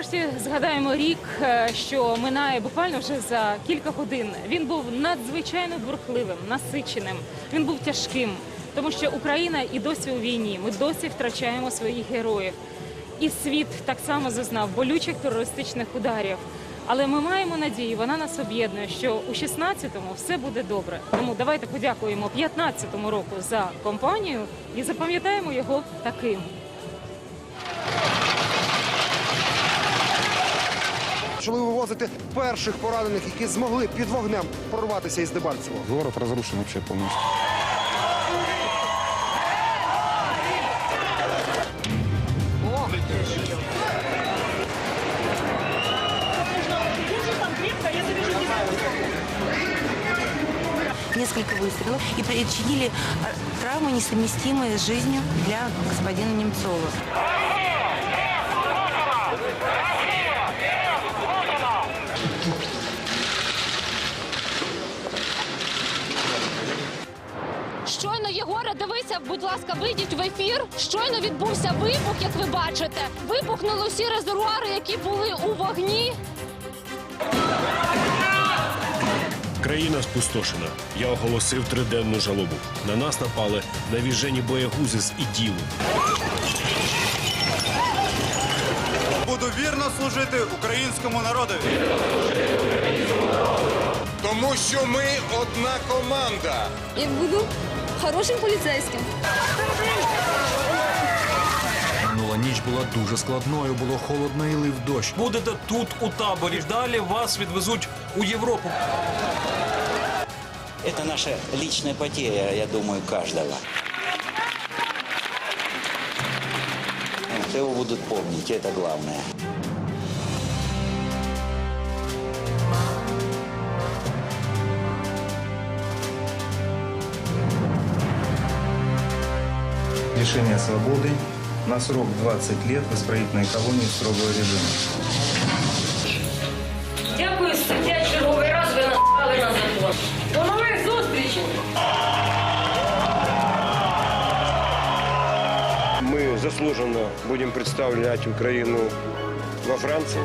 нарешті згадаємо рік, е, що минає буквально вже за кілька годин. Він був надзвичайно бурхливим, насиченим. Він був тяжким, тому що Україна і досі у війні. Ми досі втрачаємо своїх героїв. І світ так само зазнав болючих терористичних ударів. Але ми маємо надію, вона нас об'єднує, що у 16-му все буде добре. Тому давайте подякуємо 15-му року за компанію і запам'ятаємо його таким. Почали вивозити перших поранених, які змогли під вогнем прорватися із Дебальцево. Город разрушен вообще полностью. несколько выстрелов и причинили э, травмы, несовместимые с жизнью для господина Немцова. Єгоре, дивися, будь ласка, вийдіть в ефір. Щойно відбувся вибух, як ви бачите. Вибухнули всі резервуари, які були у вогні. Країна спустошена. Я оголосив триденну жалобу. На нас напали навіжені боягузи з іділу. Буду вірно служити українському народові. Тому що ми одна команда. Я буду хорошим поліцейським. Минула ніч була дуже складною, було холодно і лив дощ. Будете тут у таборі. Далі вас відвезуть у Європу. Это наша личная потеря, я думаю, каждого. Вот Его будут помнить, это главное. Лишение свободы на срок 20 лет в исправительной колонии строгого режима. Дякую, суддя. Черговий раз ви назвали на закон. До нових зустрічей! Мы заслуженно будем представлять Украину во Франции.